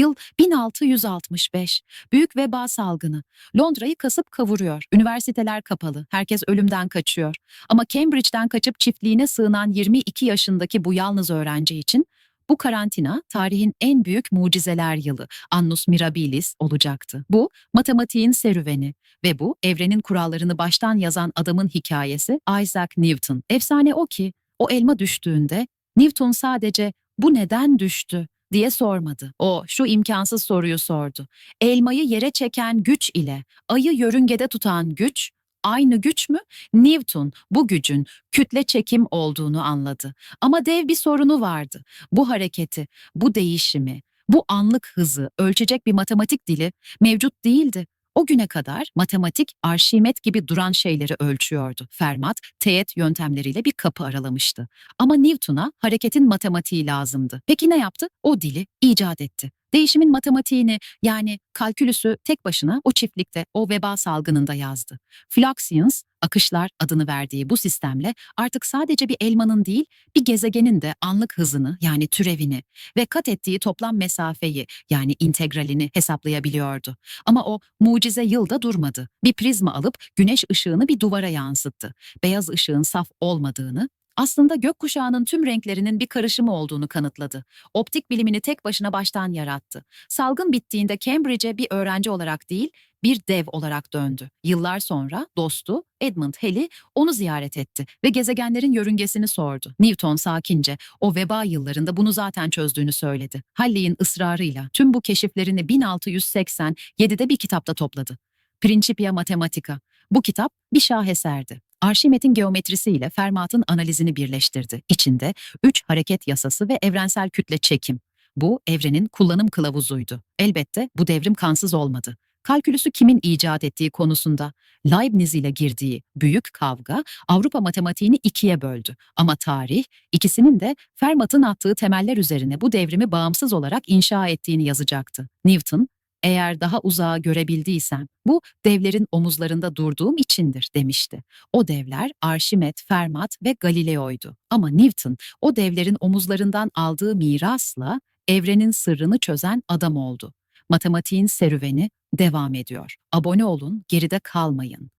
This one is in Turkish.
Yıl 1665. Büyük veba salgını. Londra'yı kasıp kavuruyor. Üniversiteler kapalı. Herkes ölümden kaçıyor. Ama Cambridge'den kaçıp çiftliğine sığınan 22 yaşındaki bu yalnız öğrenci için bu karantina tarihin en büyük mucizeler yılı Annus Mirabilis olacaktı. Bu matematiğin serüveni ve bu evrenin kurallarını baştan yazan adamın hikayesi Isaac Newton. Efsane o ki o elma düştüğünde Newton sadece bu neden düştü diye sormadı. O şu imkansız soruyu sordu. Elmayı yere çeken güç ile ayı yörüngede tutan güç aynı güç mü? Newton bu gücün kütle çekim olduğunu anladı. Ama dev bir sorunu vardı. Bu hareketi, bu değişimi, bu anlık hızı ölçecek bir matematik dili mevcut değildi. O güne kadar matematik Arşimet gibi duran şeyleri ölçüyordu. Fermat, teğet yöntemleriyle bir kapı aralamıştı. Ama Newton'a hareketin matematiği lazımdı. Peki ne yaptı? O dili icat etti. Değişimin matematiğini yani kalkülüsü tek başına o çiftlikte, o veba salgınında yazdı. Fluxions, akışlar adını verdiği bu sistemle artık sadece bir elmanın değil, bir gezegenin de anlık hızını yani türevini ve kat ettiği toplam mesafeyi yani integralini hesaplayabiliyordu. Ama o mucize yılda durmadı. Bir prizma alıp güneş ışığını bir duvara yansıttı. Beyaz ışığın saf olmadığını, aslında gökkuşağının tüm renklerinin bir karışımı olduğunu kanıtladı. Optik bilimini tek başına baştan yarattı. Salgın bittiğinde Cambridge'e bir öğrenci olarak değil, bir dev olarak döndü. Yıllar sonra dostu Edmund Halley onu ziyaret etti ve gezegenlerin yörüngesini sordu. Newton sakince o veba yıllarında bunu zaten çözdüğünü söyledi. Halley'in ısrarıyla tüm bu keşiflerini 1687'de bir kitapta topladı. Principia Mathematica. Bu kitap bir şaheserdi. Arşimet'in geometrisiyle Fermat'ın analizini birleştirdi. İçinde üç hareket yasası ve evrensel kütle çekim. Bu evrenin kullanım kılavuzuydu. Elbette bu devrim kansız olmadı. Kalkülüsü kimin icat ettiği konusunda Leibniz ile girdiği büyük kavga Avrupa matematiğini ikiye böldü. Ama tarih ikisinin de Fermat'ın attığı temeller üzerine bu devrimi bağımsız olarak inşa ettiğini yazacaktı. Newton, eğer daha uzağa görebildiysem bu devlerin omuzlarında durduğum içindir demişti. O devler Arşimet, Fermat ve Galileo'ydu. Ama Newton o devlerin omuzlarından aldığı mirasla evrenin sırrını çözen adam oldu. Matematiğin serüveni devam ediyor. Abone olun, geride kalmayın.